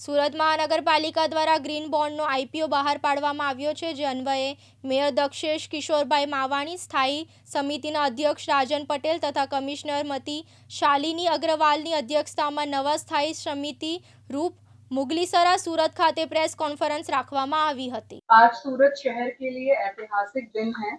સુરત મહાનગરપાલિકા દ્વારા green બોન્ડનો IPO બહાર પાડવામાં આવ્યો છે જે અન્વયે મેયર દક્ષેશ કિશોરભાઈ માવાણી સ્થાયી સમિતિના અધ્યક્ષ રાજન પટેલ તથા કમિશનર મતી શાલિની અગ્રવાલની અધ્યક્ષતામાં નવા સ્થાયી સમિતિ રૂપ મુગલીસરા સુરત ખાતે પ્રેસ કોન્ફરન્સ રાખવામાં આવી હતી आज सूरत शहर के लिए ऐतिहासिक दिन है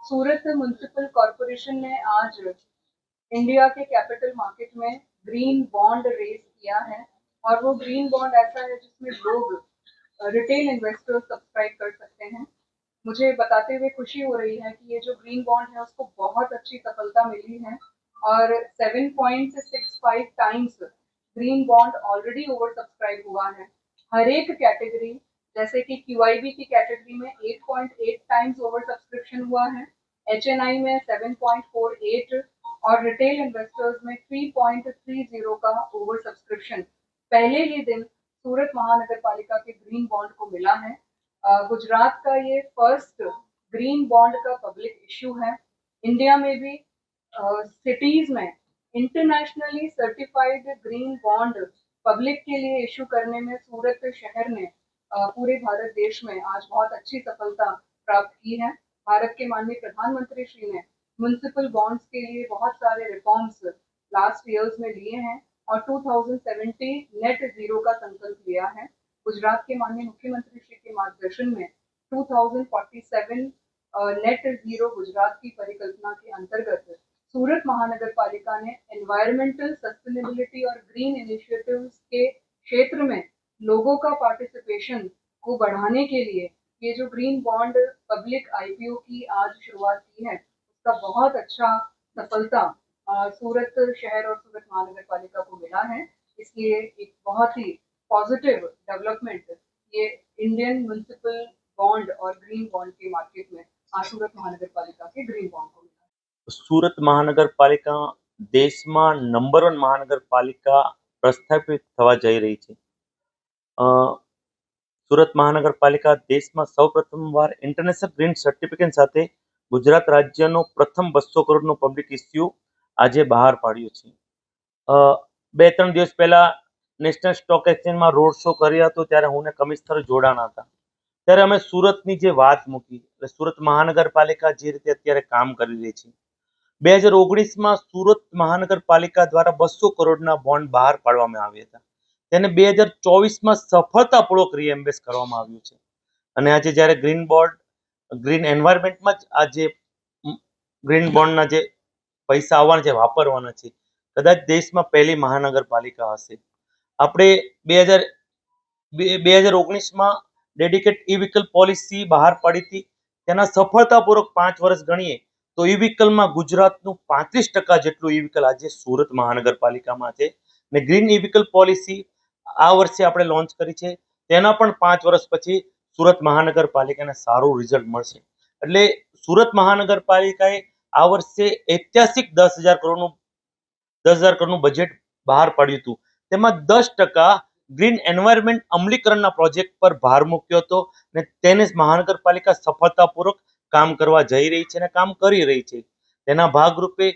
सूरत म्यूनसिपल कॉरपोरेशन ने आज इंडिया के कैपिटल मार्केट में ग्रीन बॉन्ड रेज किया है और वो ग्रीन बॉन्ड ऐसा है जिसमें लोग रिटेल इन्वेस्टर्स सब्सक्राइब कर सकते हैं। मुझे बताते हुए खुशी हो रही है कि ये जो ग्रीन बॉन्ड है उसको बहुत अच्छी सफलता मिली है और 7.65 times green bond already over subscribe हुआ है। हर एक कैटेगरी जैसे कि क्यूआईबी की कैटेगरी में 8.8 टाइम्स ओवर सब्सक्रिप्शन हुआ है एचएनआई में 7.48 और रिटेल इन्वेस्टर्स में 3.30 का ओवर सब्सक्रिप्शन पहले ही दिन सूरत महानगर पालिका के ग्रीन बॉन्ड को मिला है। गुजरात का ये फ़र्स्ट ग्रीन बॉन्ड का पब्लिक इश्यू है। इंडिया में भी सिटीज़ में internationally certified green bond public के लिए इशू करने में सूरत शहर ने पूरे भारत देश में आज बहुत अच्छी सफलता प्राप्त की है। भारत के माननीय प्रधानमंत्री श्री ने म्यूनसिपल बॉन्ड्स के लिए बहुत सारे रिफॉर्म्स लास्ट ईयर्स में लिए हैं। और 2070 नेट ज़ीरो का संकल्प लिया है। गुजरात के माननीय मुख्यमंत्री श्री के मार्गदर्शन में 2047 नेट ज़ीरो गुजरात की परिकल्पना के अंतर्गत सूरत महानगर पालिका ने एनवायरमेंटल सस्टेनेबिलिटी और ग्रीन इनिशिएटिव्स के क्षेत्र में लोगों का पार्टिसिपेशन को बढ़ाने के लिए ये जो ग्रीन बॉन्ड पब्लिक आईपीओ की आज शुरुआत की है, उसका बहुत अच्छा सफलता सूरत शहर और सूरत महानगर पालिका को मिला है इसलिए एक बहुत ही पॉजिटिव डेवलपमेंट ये इंडियन म्यूनसिपल बॉन्ड और ग्रीन बॉन्ड के मार्केट में आज सूरत महानगर पालिका के ग्रीन बॉन्ड को मिला है સુરત મહાનગરપાલિકા દેશમાં નંબર વન મહાનગરપાલિકા પ્રસ્થાપિત થવા જઈ રહી છે અ, સુરત મહાનગરપાલિકા દેશમાં સૌપ્રથમવાર ઇન્ટરનેશનલ ગ્રીન સર્ટિફિકેટ સાથે ગુજરાત રાજ્યનો પ્રથમ બસો કરોડનો પબ્લિક ઇસ્યુ આજે બહાર પાડ્યું છે. બે ત્રણ દિવસ પહેલા નેશનલ સ્ટોક એક્સચેન્જમાં રોડ શો કર્યો હતો, ત્યારે હું ને કમિશનર જોડાણા હતા. ત્યારે અમે સુરતની જે વાત મૂકી, એટલે સુરત મહાનગરપાલિકા જે રીતે અત્યારે કામ કરી રહી છે. બે હજાર ઓગણીસમાં સુરત મહાનગરપાલિકા દ્વારા બસો કરોડના બોન્ડ બહાર પાડવામાં આવ્યા હતા. તેને બે હજાર ચોવીસમાં સફળતાપૂર્વક રીએમ્બેસ કરવામાં આવ્યું છે. અને આજે જ્યારે ગ્રીન બોર્ડ ગ્રીન એન્વાયરમેન્ટમાં જ આ જે ગ્રીન બોન્ડના જે પૈસા આવવાના છે, વાપરવાના છે. કદાચ દેશમાં પહેલી મહાનગરપાલિકા હશે. આપણે બે હજાર બે હજાર ઓગણીસમાં ડેડિકેટ ઈ વ્હીકલ પોલિસી બહાર પાડી હતી. તેના સફળતાપૂર્વક પાંચ વર્ષ ગણીએ, તો ઈ વ્હીકલમાં ગુજરાતનું પાંત્રીસ ટકા જેટલું ઈ વ્હીકલ આજે સુરત મહાનગરપાલિકામાં છે. ને ગ્રીન ઈ વ્હીકલ પોલિસી આ વર્ષે આપણે લોન્ચ કરી છે. તેના પણ પાંચ વર્ષ પછી સુરત મહાનગરપાલિકાને સારું રિઝલ્ટ મળશે. એટલે સુરત મહાનગરપાલિકાએ આ વર્ષે ઐતિહાસિક દસ હજાર કરોડનું, દસ હજાર કરોડનું બજેટ બહાર પાડ્યું હતું. તેમાં દસ ટકા ગ્રીન એન્વાયરમેન્ટ અમલીકરણના પ્રોજેક્ટ પર ભાર મૂક્યો હતો ને તેને મહાનગરપાલિકા સફળતાપૂર્વક કામ કરવા જઈ રહી છે અને કામ કરી રહી છે. તેના ભાગરૂપે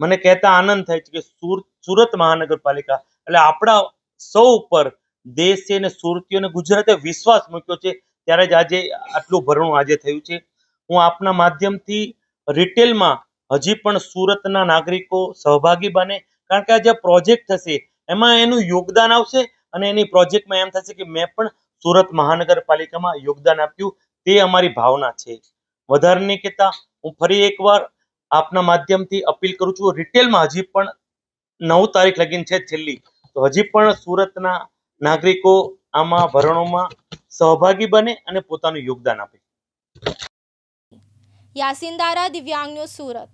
મને કહેતા આનંદ થાય છે કે સુર, સુરત મહાનગરપાલિકા, એટલે આપણા સૌ ઉપર દેશે અને સુરતીઓને ગુજરાતે વિશ્વાસ મૂક્યો છે ત્યારે જ આજે આટલું ભરણું આજે થયું છે. હું આપના માધ્યમથી રિટેલમાં હજી પણ સુરતના નાગરિકો સહભાગી બને. કારણ કે આ જે પ્રોજેક્ટ થશે, એમાં એનું યોગદાન આવશે અને એની પ્રોજેક્ટમાં એમ થશે કે મેં પણ સુરત મહાનગરપાલિકામાં યોગદાન આપ્યું. તે અમારી ભાવના છે. વધારે નહીં કહેતા, હું ફરી એકવાર આપના માધ્યમથી અપીલ કરું છું, રિટેલમાં હજી પણ નવ તારીખ લગીન છે છેલ્લી. તો હજી પણ સુરતના નાગરિકો આમાં ભરણોમાં સહભાગી બને અને પોતાનું યોગદાન આપે. યાસીન દારા દિવ્યાંગ સુરત.